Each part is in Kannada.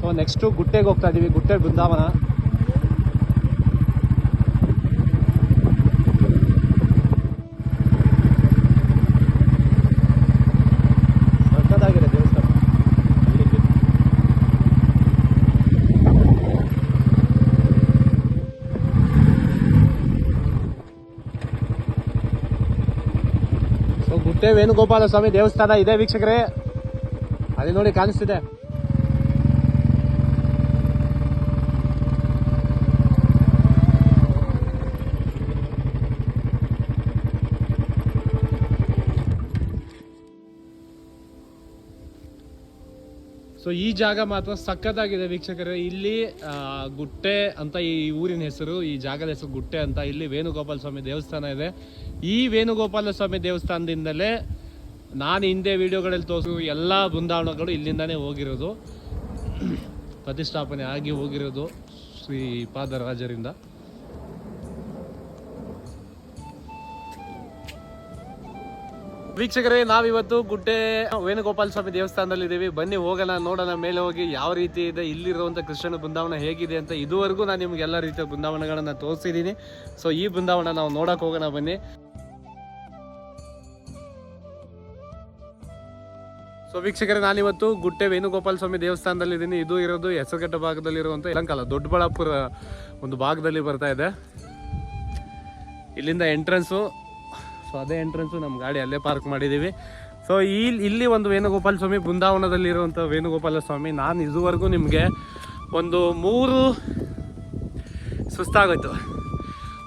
ಸೊ ನೆಕ್ಸ್ಟು ಗುಟ್ಟೆಗೆ ಹೋಗ್ತಾ ಇದೀವಿ ಗುಟ್ಟೆ ಬೃಂದಾವನ ವೇಣುಗೋಪಾಲ ಸ್ವಾಮಿ ದೇವಸ್ಥಾನ ಇದೆ, ವೀಕ್ಷಕರೇ. ಅಲ್ಲಿ ನೋಡಿ ಕಾಣಿಸ್ತಿದೆ. ಸೊ ಈ ಜಾಗ ಮಾತ್ರ ಸಖತ್ತಾಗಿದೆ ವೀಕ್ಷಕರೇ. ಇಲ್ಲಿ ಗುಟ್ಟೆ ಅಂತ ಈ ಊರಿನ ಹೆಸರು, ಈ ಜಾಗದ ಹೆಸರು ಗುಟ್ಟೆ ಅಂತ. ಇಲ್ಲಿ ವೇಣುಗೋಪಾಲ ಸ್ವಾಮಿ ದೇವಸ್ಥಾನ ಇದೆ. ಈ ವೇಣುಗೋಪಾಲ ಸ್ವಾಮಿ ದೇವಸ್ಥಾನದಿಂದಲೇ ನಾನು ಹಿಂದೆ ವಿಡಿಯೋಗಳಲ್ಲಿ ತೋರಿಸು ಎಲ್ಲ ಬೃಂದಾವನಗಳು ಇಲ್ಲಿಂದಾನೇ ಹೋಗಿರೋದು. ಪ್ರತಿಷ್ಠಾಪನೆ ಆಗಿ ಹೋಗಿರೋದು ಶ್ರೀ ಪಾದರಾಜರಿಂದ. ವೀಕ್ಷಕರೇ ನಾವಿವತ್ತು ಗುಡ್ಡೆ, ವೇಣುಗೋಪಾಲ ಸ್ವಾಮಿ ದೇವಸ್ಥಾನದಲ್ಲಿ ಇದ್ದೀವಿ. ಬನ್ನಿ, ಹೋಗೋಣ, ನೋಡೋಣ, ಮೇಲೆ ಹೋಗಿ ಯಾವ ರೀತಿ ಇದೆ, ಇಲ್ಲಿರುವಂಥ ಕೃಷ್ಣನ ಬೃಂದಾವನ ಹೇಗಿದೆ ಅಂತ ಇದುವರೆಗೂ ನಾನು ನಿಮ್ಗೆ ಎಲ್ಲ ರೀತಿಯ ಬೃಂದಾವನಗಳನ್ನು ತೋರಿಸಿದ್ದೀನಿ. ಸೊ ಈ ಬೃಂದಾವನ ನಾವು ನೋಡಕ್ಕೆ ಹೋಗೋಣ, ಬನ್ನಿ. ಸೊ ವೀಕ್ಷಕರೇ, ನಾನಿವತ್ತು ಗುಟ್ಟೆ ವೇಣುಗೋಪಾಲ ಸ್ವಾಮಿ ದೇವಸ್ಥಾನದಲ್ಲಿ ಇದ್ದೀನಿ. ಇದು ಇರೋದು ಹೆಸರುಘಟ್ಟ ಭಾಗದಲ್ಲಿರುವಂಥ ಇಳಂಕಾಲ ದೊಡ್ಡಬಳ್ಳಾಪುರ ಒಂದು ಭಾಗದಲ್ಲಿ ಬರ್ತಾ ಇದೆ. ಇಲ್ಲಿಂದ ಎಂಟ್ರೆನ್ಸು ಸೊ ಅದೇ ಎಂಟ್ರೆನ್ಸು ನಮ್ಮ ಗಾಡಿ ಅಲ್ಲೇ ಪಾರ್ಕ್ ಮಾಡಿದ್ದೀವಿ ಸೊ ಇಲ್ಲಿ ಇಲ್ಲಿ ಒಂದು ವೇಣುಗೋಪಾಲ ಸ್ವಾಮಿ ಬೃಂದಾವನದಲ್ಲಿರುವಂಥ ವೇಣುಗೋಪಾಲ ಸ್ವಾಮಿ ನಾನು ಇದುವರೆಗೂ ನಿಮಗೆ ಒಂದು ಮೂರು ಸುಸ್ತಾಗೋಯ್ತು.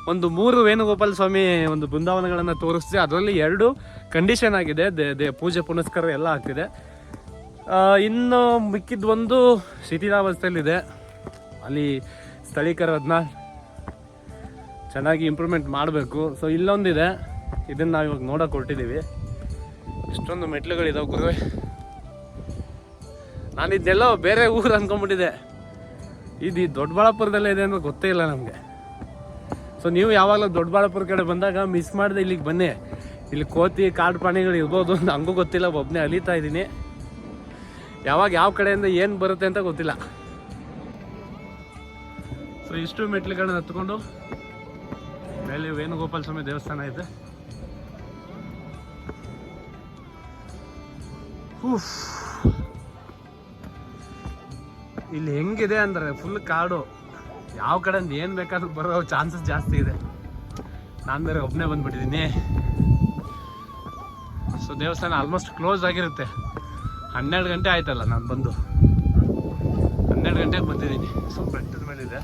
ಒಂದು ಮೂರು ವೇಣುಗೋಪಾಲ ಸ್ವಾಮಿ ಒಂದು ಬೃಂದಾವನಗಳನ್ನು ತೋರಿಸ್ತೀವಿ ಅದರಲ್ಲಿ ಎರಡು ಕಂಡೀಷನ್ ಆಗಿದೆ. ದೇ ದೇ, ಪೂಜೆ ಪುನಸ್ಕಾರ ಎಲ್ಲ ಆಗ್ತಿದೆ. ಇನ್ನು ಮಿಕ್ಕಿದ್ದು ಒಂದು ಶಿಥಿಲಾವಸ್ಥೆಯಲ್ಲಿದೆ. ಅಲ್ಲಿ ಸ್ಥಳೀಕರು ಅದನ್ನ ಚೆನ್ನಾಗಿ ಇಂಪ್ರೂವ್ಮೆಂಟ್ ಮಾಡಬೇಕು. ಸೊ ಇಲ್ಲೊಂದಿದೆ. ಇದನ್ನು ನಾವು ಇವಾಗ ನೋಡೋಕೆ ಹೊರಟಿದ್ದೀವಿ ಇಷ್ಟೊಂದು ಮೆಟ್ಲುಗಳಿದಾವೆ ಗುರುವೆ. ನಾನು ಇದೆಲ್ಲೋ ಬೇರೆ ಊರು ಅಂದ್ಕೊಂಡ್ಬಿಟ್ಟಿದೆ ಇದು ದೊಡ್ಡಬಳ್ಳಾಪುರದಲ್ಲೇ ಇದೆ ಅಂತ ಗೊತ್ತೇ ಇಲ್ಲ ನಮಗೆ. ಸೊ ನೀವು ಯಾವಾಗಲೂ ದೊಡ್ಡಬಳ್ಳಾಪುರ ಕಡೆ ಬಂದಾಗ ಮಿಸ್ ಮಾಡಿದೆ ಇಲ್ಲಿಗೆ ಬನ್ನಿ. ಇಲ್ಲಿ ಕೋತಿ, ಕಾಡು ಪ್ರಾಣಿಗಳು ಇರ್ಬೋದು ಅಂತ ಹಂಗೂ ಗೊತ್ತಿಲ್ಲ ಒಬ್ಬನೇ ಅಲಿತಾ ಇದ್ದೀನಿ. ಯಾವಾಗ ಯಾವ ಕಡೆಯಿಂದ ಏನು ಬರುತ್ತೆ ಅಂತ ಗೊತ್ತಿಲ್ಲ. ಸೊ ಇಷ್ಟು ಮೆಟ್ಲುಗಳನ್ನ ಹತ್ಕೊಂಡು, ಮೇಲೆ ವೇಣುಗೋಪಾಲ ಸ್ವಾಮಿ ದೇವಸ್ಥಾನ ಇದೆ. ಉಫ್. ಇಲ್ಲಿ ಹೆಂಗಿದೆ ಅಂದ್ರೆ ಫುಲ್ ಕಾಡು. ಯಾವ ಕಡೆಯಿಂದ ಏನು ಬೇಕಾದ್ರೂ ಬರೋ ಚಾನ್ಸಸ್ ಜಾಸ್ತಿ ಇದೆ. ನಾನು ಬೇರೆ ಒಬ್ಬನೇ ಬಂದ್ಬಿಟ್ಟಿದ್ದೀನಿ ಸೊ ದೇವಸ್ಥಾನ ಆಲ್ಮೋಸ್ಟ್ ಕ್ಲೋಸ್ ಆಗಿರುತ್ತೆ. ಹನ್ನೆರಡು ಗಂಟೆ ಆಯ್ತಲ್ಲ ನಾನು ಬಂದು. ಹನ್ನೆರಡು ಗಂಟೆಗೆ ಬಂದಿದ್ದೀನಿ. ಸೊ ಬೆಟ್ಟದ ಮೇಲಿದೆ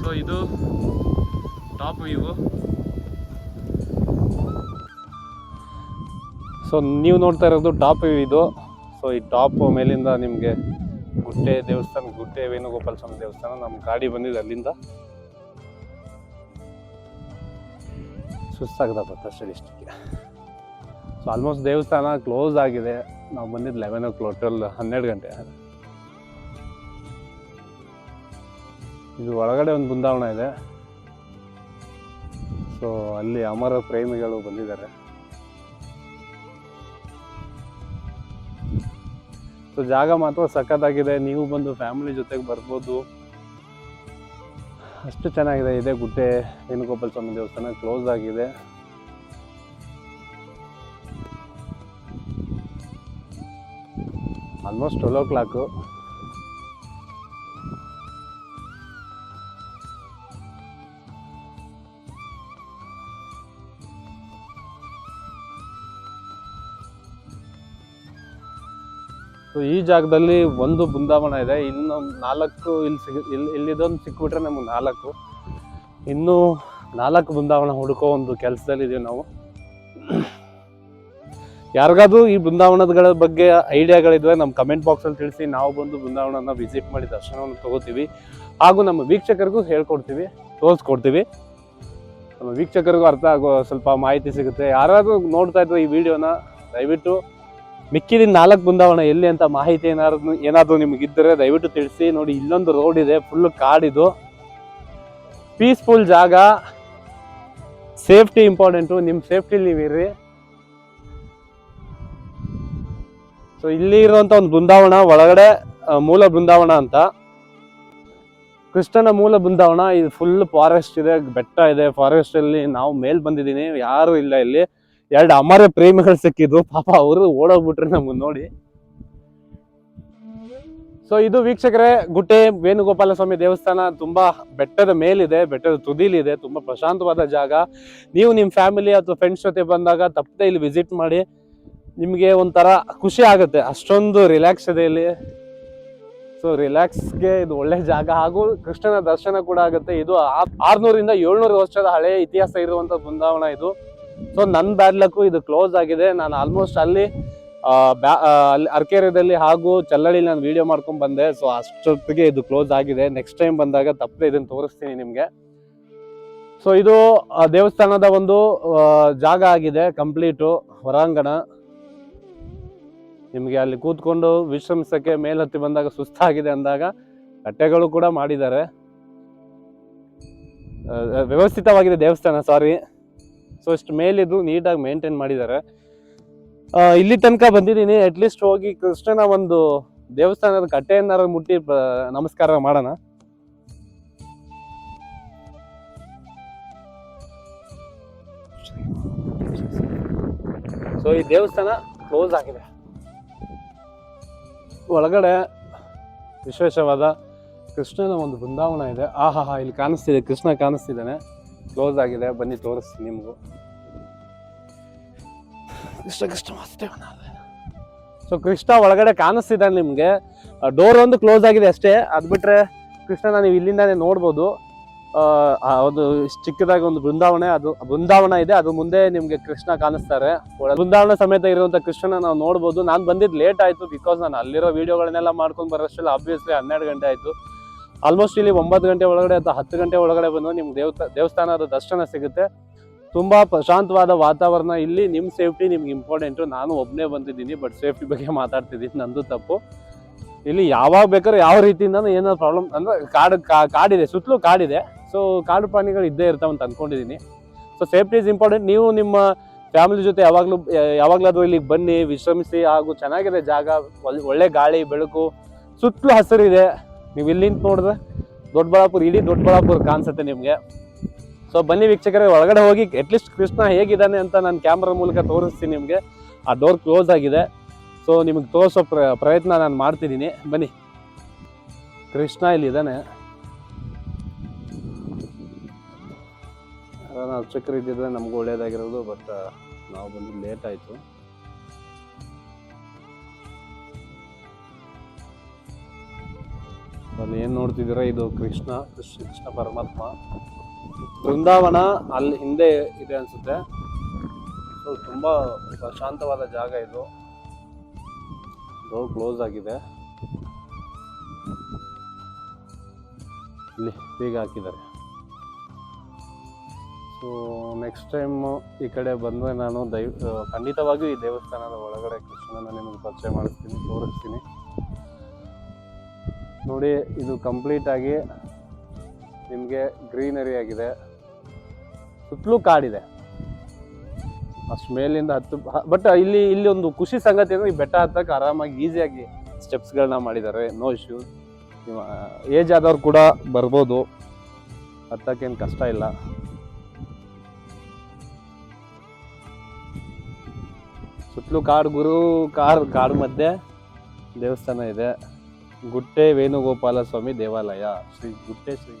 ಸೊ ಇದು ಟಾಪ್ ವ್ಯೂ ಸೊ ನೀವು ನೋಡ್ತಾ ಇರೋದು ಟಾಪ್ ವ್ಯೂ ಇದು. ಸೊ ಈ ಟಾಪ್ ಮೇಲಿಂದ ನಿಮಗೆ ಗುಟ್ಟೆ ದೇವಸ್ಥಾನ ಗುಟ್ಟೆ ವೇಣುಗೋಪಾಲ ಸ್ವಾಮಿ ದೇವಸ್ಥಾನ ನಮ್ಮ ಗಾಡಿ ಬಂದಿದೆ ಅಲ್ಲಿಂದ. ಸುಸ್ತಾಗದಪ್ಪ ಅಷ್ಟೇ ಡಿಸ್ಟಿಕ್ಗೆ ಸೊ ಆಲ್ಮೋಸ್ಟ್ ದೇವಸ್ಥಾನ ಕ್ಲೋಸ್ ಆಗಿದೆ. ನಾವು ಬಂದಿದ್ದು ಲೆವೆನ್ ಓ ಕ್ಲಾಕ್ ಟ್ವೆಲ್ ಹನ್ನೆರಡು ಗಂಟೆ. ಇದು ಒಳಗಡೆ ಒಂದು ಬೃಂದಾವನ ಇದೆ. ಸೊ ಅಲ್ಲಿ ಅಮರ ಪ್ರೇಮಿಗಳು ಬಂದಿದ್ದಾರೆ. ಸೊ ಜಾಗ ಮಾತ್ರ ಸಖತ್ತಾಗಿದೆ. ನೀವು ಬಂದು ಫ್ಯಾಮಿಲಿ ಜೊತೆಗೆ ಬರ್ಬೋದು. ಅಷ್ಟು ಚೆನ್ನಾಗಿದೆ. ಇದೆ ಗುಡ್ಡೆ ವೇಣುಗೋಪಾಲ ಸ್ವಾಮಿ ದೇವಸ್ಥಾನ ಕ್ಲೋಸ್ ಆಗಿದೆ. Almost twelve o'clock so ಈ ಜಾಗದಲ್ಲಿ ಒಂದು ಬೃಂದಾವನ ಇದೆ. ಇನ್ನು ನಾಲ್ಕು ಇಲ್ಲಿ ಸಿಗ, ಇಲ್ಲಿ, ಇಲ್ಲಿದೊಂದು ಸಿಕ್ಕಿಬಿಟ್ರೆ ನಮಗೆ ನಾಲ್ಕು. ಇನ್ನೂ ನಾಲ್ಕು ಬೃಂದಾವನ ಹುಡುಕೋ ಒಂದು ಕೆಲಸದಲ್ಲಿದ್ದೀವಿ ನಾವು. ಯಾರಿಗಾದ್ರೂ ಈ ಬೃಂದಾವನಗಳ ಬಗ್ಗೆ ಐಡಿಯಾಗಳಿದ್ರೆ ನಮ್ಮ ಕಮೆಂಟ್ ಬಾಕ್ಸಲ್ಲಿ ತಿಳಿಸಿ. ನಾವು ಬಂದು ಬೃಂದಾವನನ ವಿಸಿಟ್ ಮಾಡಿ ದರ್ಶನವನ್ನು ತಗೋತೀವಿ. ಹಾಗೂ ನಮ್ಮ ವೀಕ್ಷಕರಿಗೂ ಹೇಳ್ಕೊಡ್ತೀವಿ, ತೋರಿಸ್ಕೊಡ್ತೀವಿ. ನಮ್ಮ ವೀಕ್ಷಕರಿಗೂ ಅರ್ಥ ಆಗೋ ಸ್ವಲ್ಪ ಮಾಹಿತಿ ಸಿಗುತ್ತೆ. ಯಾರಾದರೂ ನೋಡ್ತಾ ಇದ್ರು ಈ ವಿಡಿಯೋನ ದಯವಿಟ್ಟು ಮಿಕ್ಕಿದ ನಾಲ್ಕು ಬೃಂದಾವನ ಎಲ್ಲಿ ಅಂತ ಮಾಹಿತಿ ಏನಾದ್ರು ಏನಾದರೂ ನಿಮಗಿದ್ದರೆ ದಯವಿಟ್ಟು ತಿಳಿಸಿ. ನೋಡಿ, ಇಲ್ಲೊಂದು ರೋಡ್ ಇದೆ ಫುಲ್ ಕಾಡಿದು. ಪೀಸ್ಫುಲ್ ಜಾಗ. ಸೇಫ್ಟಿ ಇಂಪಾರ್ಟೆಂಟು ನಿಮ್ಮ ಸೇಫ್ಟಿ ನೀವಿರ್ರಿ. ಸೊ ಇಲ್ಲಿ ಇರುವಂತ ಒಂದು ಬೃಂದಾವನ, ಒಳಗಡೆ ಮೂಲ ಬೃಂದಾವನ ಅಂತ. ಕೃಷ್ಣನ ಮೂಲ ಬೃಂದಾವನ, ಇದು ಫುಲ್ ಫಾರೆಸ್ಟ್ ಇದೆ, ಬೆಟ್ಟ ಇದೆ. ಫಾರೆಸ್ಟ್ ಅಲ್ಲಿ ನಾವು ಮೇಲ್ ಬಂದಿದ್ದೀನಿ. ಯಾರು ಇಲ್ಲ ಇಲ್ಲಿ. ಎರಡು ಅಮರ ಪ್ರೇಮಿಗಳು ಸಿಕ್ಕಿದ್ರು. ಪಾಪ ಅವರು ಓಡೋಗ್ಬಿಟ್ರು ನಮ್ಗೆ ನೋಡಿ. ಸೊ ಇದು ವೀಕ್ಷಕರೇ ಗುಟ್ಟೆ ವೇಣುಗೋಪಾಲ ಸ್ವಾಮಿ ದೇವಸ್ಥಾನ ತುಂಬಾ ಬೆಟ್ಟದ ಮೇಲಿದೆ, ಬೆಟ್ಟದ ತುದಿಲಿದೆ, ತುಂಬಾ ಪ್ರಶಾಂತವಾದ ಜಾಗ. ನೀವು ನಿಮ್ಮ ಫ್ಯಾಮಿಲಿ ಅಥವಾ ಫ್ರೆಂಡ್ಸ್ ಜೊತೆ ಬಂದಾಗ ತಪ್ಪದೆ ಇಲ್ಲಿ ವಿಸಿಟ್ ಮಾಡಿ, ನಿಮಗೆ ಒಂಥರ ಖುಷಿ ಆಗುತ್ತೆ. ಅಷ್ಟೊಂದು ರಿಲ್ಯಾಕ್ಸ್ ಇದೆ ಇಲ್ಲಿ. ಸೊ ರಿಲ್ಯಾಕ್ಸ್ಗೆ ಇದು ಒಳ್ಳೆ ಜಾಗ. ಹಾಗೂ ಕೃಷ್ಣನ ದರ್ಶನ ಕೂಡ ಆಗುತ್ತೆ. ಇದು ಆರ್ನೂರಿಂದ ಏಳ್ನೂರು ವರ್ಷದ ಹಳೆಯ ಇತಿಹಾಸ ಇರುವಂತ ಬೃಂದಾವನ ಇದು. ಸೊ ನನ್ನ ಬ್ಯಾಡ್ ಲಕ್ ಇದು ಕ್ಲೋಸ್ ಆಗಿದೆ. ನಾನು ಆಲ್ಮೋಸ್ಟ್ ಅಲ್ಲಿ ಬ್ಯಾ ಅಲ್ಲಿ ಅರ್ಕೇರಿಯಾದಲ್ಲಿ ಹಾಗೂ ಚಲ್ಲಳ್ಳಿ ನಾನು ವಿಡಿಯೋ ಮಾಡ್ಕೊಂಡು ಬಂದೆ. ಸೊ ಅಷ್ಟೊತ್ತಿಗೆ ಇದು ಕ್ಲೋಸ್ ಆಗಿದೆ. ನೆಕ್ಸ್ಟ್ ಟೈಮ್ ಬಂದಾಗ ತಪ್ಪದೆ ಇದನ್ನು ತೋರಿಸ್ತೀನಿ ನಿಮಗೆ. ಸೊ ಇದು ದೇವಸ್ಥಾನದ ಒಂದು ಜಾಗ ಆಗಿದೆ ಕಂಪ್ಲೀಟು ಹೊರಾಂಗಣ. ನಿಮಗೆ ಅಲ್ಲಿ ಕೂತ್ಕೊಂಡು ವಿಶ್ರಮಿಸಕ್ಕೆ ಮೇಲತ್ತಿ ಬಂದಾಗ ಸುಸ್ತಾಗಿದೆ ಅಂದಾಗ ಕಟ್ಟೆಗಳು ಕೂಡ ಮಾಡಿದ್ದಾರೆ. ವ್ಯವಸ್ಥಿತವಾಗಿದೆ ದೇವಸ್ಥಾನ ಸಾರಿ ಸೊ ಇಷ್ಟು ಮೇಲಿದ್ದು ನೀಟಾಗಿ ಮೇಂಟೈನ್ ಮಾಡಿದ್ದಾರೆ. ಇಲ್ಲಿ ತನಕ ಬಂದಿದ್ದೀನಿ. ಅಟ್ಲೀಸ್ಟ್ ಹೋಗಿ ಕೃಷ್ಣನ ಒಂದು ದೇವಸ್ಥಾನದ ಕಟ್ಟೆಯನ್ನಾರು ಮುಟ್ಟಿ ನಮಸ್ಕಾರ ಮಾಡೋಣ. ಸೊ ಈ ದೇವಸ್ಥಾನ ಕ್ಲೋಸ್ ಆಗಿದೆ. ಒಳಗಡೆ ವಿಶೇಷವಾದ ಕೃಷ್ಣನ ಒಂದು ಬೃಂದಾವನ ಇದೆ. ಆಹಾಹಾ ಇಲ್ಲಿ ಕಾಣಿಸ್ತಿದೆ. ಕೃಷ್ಣ ಕಾಣಿಸ್ತಿದ್ದಾನೆ. ಕ್ಲೋಸ್ ಆಗಿದೆ. ಬನ್ನಿ, ತೋರಿಸ್ತೀನಿ ನಿಮಗೂ. ಕೃಷ್ಣ ಕೃಷ್ಣ ಸೊ ಕೃಷ್ಣ ಒಳಗಡೆ ಕಾಣಿಸ್ತಿದ್ದಾನೆ ನಿಮಗೆ. ಡೋರ್ ಒಂದು ಕ್ಲೋಸ್ ಆಗಿದೆ ಅಷ್ಟೇ. ಅದು ಬಿಟ್ಟರೆ ಕೃಷ್ಣನ ನೀವು ಇಲ್ಲಿಂದಾನೇ ನೋಡ್ಬೋದು. ಒಂದು ಚಿಕ್ಕದಾಗಿ ಒಂದು ಬೃಂದಾವನ, ಅದು ಬೃಂದಾವನ ಇದೆ. ಅದು ಮುಂದೆ ನಿಮಗೆ ಕೃಷ್ಣ ಕಾಣಿಸ್ತಾರೆ. ಬೃಂದಾವನ ಸಮೇತ ಇರುವಂತ ಕೃಷ್ಣನ ನಾವು ನೋಡ್ಬೋದು. ನಾನು ಬಂದಿದ್ದು ಲೇಟ್ ಆಯ್ತು ಬಿಕಾಸ್ ನಾನು ಅಲ್ಲಿರೋ ವಿಡಿಯೋಗಳನ್ನೆಲ್ಲ ಮಾಡ್ಕೊಂಡು ಬರೋಷ್ಟೆಲ್ಲ ಆಬ್ವಿಯಸ್ಲಿ ಹನ್ನೆರಡು ಗಂಟೆ ಆಯ್ತು. ಆಲ್ಮೋಸ್ಟ್ ಇಲ್ಲಿ ಒಂಬತ್ತು ಗಂಟೆ ಒಳಗಡೆ ಅಥವಾ ಹತ್ತು ಗಂಟೆ ಒಳಗಡೆ ಬಂದು ನಿಮ್ಗೆ ದೇವತ ದೇವಸ್ಥಾನದ ದರ್ಶನ ಸಿಗುತ್ತೆ. ತುಂಬಾ ಪ್ರಶಾಂತವಾದ ವಾತಾವರಣ. ಇಲ್ಲಿ ನಿಮ್ಮ ಸೇಫ್ಟಿ ನಿಮ್ಗೆ ಇಂಪಾರ್ಟೆಂಟು ನಾನು ಒಬ್ಬನೇ ಬಂದಿದ್ದೀನಿ ಬಟ್ ಸೇಫ್ಟಿ ಬಗ್ಗೆ ಮಾತಾಡ್ತಿದ್ದೀನಿ, ನಂದು ತಪ್ಪು. ಇಲ್ಲಿ ಯಾವಾಗ ಬೇಕಾದ್ರೆ ಯಾವ ರೀತಿಯಿಂದ ಏನಾದ್ರು ಪ್ರಾಬ್ಲಮ್ ಅಂದ್ರೆ ಕಾಡು ಕಾಡಿದೆ, ಸುತ್ತಲೂ ಕಾಡಿದೆ. ಸೊ ಕಾಡು ಪ್ರಾಣಿಗಳು ಇದ್ದೇ ಇರ್ತಾವೆ ಅಂತ ಅನ್ಕೊಂಡಿದ್ದೀನಿ ಸೊ ಸೇಫ್ಟಿ ಇಸ್ ಇಂಪಾರ್ಟೆಂಟ್ ನೀವು ನಿಮ್ಮ ಫ್ಯಾಮಿಲಿ ಜೊತೆ ಯಾವಾಗಲೂ, ಯಾವಾಗಲಾದರೂ ಇಲ್ಲಿಗೆ ಬನ್ನಿ, ವಿಶ್ರಮಿಸಿ, ಹಾಗೂ ಚೆನ್ನಾಗಿದೆ ಜಾಗ ಒಳ್- ಒಳ್ಳೆ ಗಾಳಿ, ಬೆಳಕು, ಸುತ್ತಲೂ ಹಸಿರಿದೆ. ನೀವು ಇಲ್ಲಿಂದ ನೋಡಿದ್ರೆ ದೊಡ್ಡಬಳ್ಳಾಪುರ, ಇಡೀ ದೊಡ್ಡಬಳ್ಳಾಪುರ ಕಾಣಿಸುತ್ತೆ ನಿಮಗೆ. ಸೊ ಬನ್ನಿ ವೀಕ್ಷಕರೇ, ಒಳಗಡೆ ಹೋಗಿ ಅಟ್ಲೀಸ್ಟ್ ಕೃಷ್ಣ ಹೇಗಿದ್ದಾನೆ ಅಂತ ನಾನು ಕ್ಯಾಮ್ರಾ ಮೂಲಕ ತೋರಿಸ್ತೀನಿ ನಿಮಗೆ. ಆ ಡೋರ್ ಕ್ಲೋಸ್ ಆಗಿದೆ. ಸೊ ನಿಮಗೆ ತೋರಿಸೋ ಪ್ರ, ಪ್ರಯತ್ನ ನಾನು ಮಾಡ್ತಿದ್ದೀನಿ. ಬನ್ನಿ. ಕೃಷ್ಣ ಇಲ್ಲಿದ್ದಾನೆ. ಅರ್ಚಕರು ಇದ್ದಿದ್ರೆ ನಮಗೂ ಒಳ್ಳೇದಾಗಿರೋದು ಬಟ್ ನಾವು ಬಂದು ಲೇಟ್ ಆಯಿತು. ಬನ್ನಿ ಏನು ನೋಡ್ತಿದ್ದೀರಾ ಇದು ಕೃಷ್ಣ ಕೃಷ್ಣ ಪರಮಾತ್ಮ. ಬೃಂದಾವನ ಅಲ್ಲಿ ಹಿಂದೆ ಇದೆ ಅನ್ಸುತ್ತೆ. ಸೊ, ತುಂಬ ಪ್ರಶಾಂತವಾದ ಜಾಗ ಇದು. ಡೋರ್ ಕ್ಲೋಸ್ ಆಗಿದೆ. ಇಲ್ಲಿ ಬೀಗ ಹಾಕಿದ್ದಾರೆ. ಸೊ ನೆಕ್ಸ್ಟ್ ಟೈಮ್ ಈ ಕಡೆ ಬಂದರೆ ನಾನು ದಯ ಖಂಡಿತವಾಗಿಯೂ ಈ ದೇವಸ್ಥಾನದ ಒಳಗಡೆ ಕೃಷ್ಣನ ನಿಮಗೆ ಪರಿಚಯ ಮಾಡಿಸ್ತೀನಿ, ತೋರಿಸ್ತೀನಿ. ನೋಡಿ, ಇದು ಕಂಪ್ಲೀಟ್ ಆಗಿ ನಿಮಗೆ ಗ್ರೀನರಿ ಆಗಿದೆ. ಸುತ್ತಲೂ ಕಾಡಿದೆ. ಅಷ್ಟು ಮೇಲಿಂದ ಹತ್ತು ಬಟ್ ಇಲ್ಲಿ ಇಲ್ಲಿ ಒಂದು ಖುಷಿ ಸಂಗತಿ ಅಂದರೆ ಈ ಬೆಟ್ಟ ಹತ್ತಕ್ಕೆ ಆರಾಮಾಗಿ ಈಸಿಯಾಗಿ ಸ್ಟೆಪ್ಸ್ಗಳನ್ನ ಮಾಡಿದ್ದಾರೆ. ನೋ ಇಶ್ಯೂ ಏಜ್ ಆದವ್ರು ಕೂಡ ಬರ್ಬೋದು. ಹತ್ತಕ್ಕೇನು ಕಷ್ಟ ಇಲ್ಲ. ಸುತ್ತಲೂ ಕಾಡು ಗುರು ಕಾರ್ ಕಾಡು ಮಧ್ಯೆ ದೇವಸ್ಥಾನ ಇದೆ. ಗುಟ್ಟೆ ವೇಣುಗೋಪಾಲ ಸ್ವಾಮಿ ದೇವಾಲಯ. ಶ್ರೀ ಗುಟ್ಟೆ ಶ್ರೀ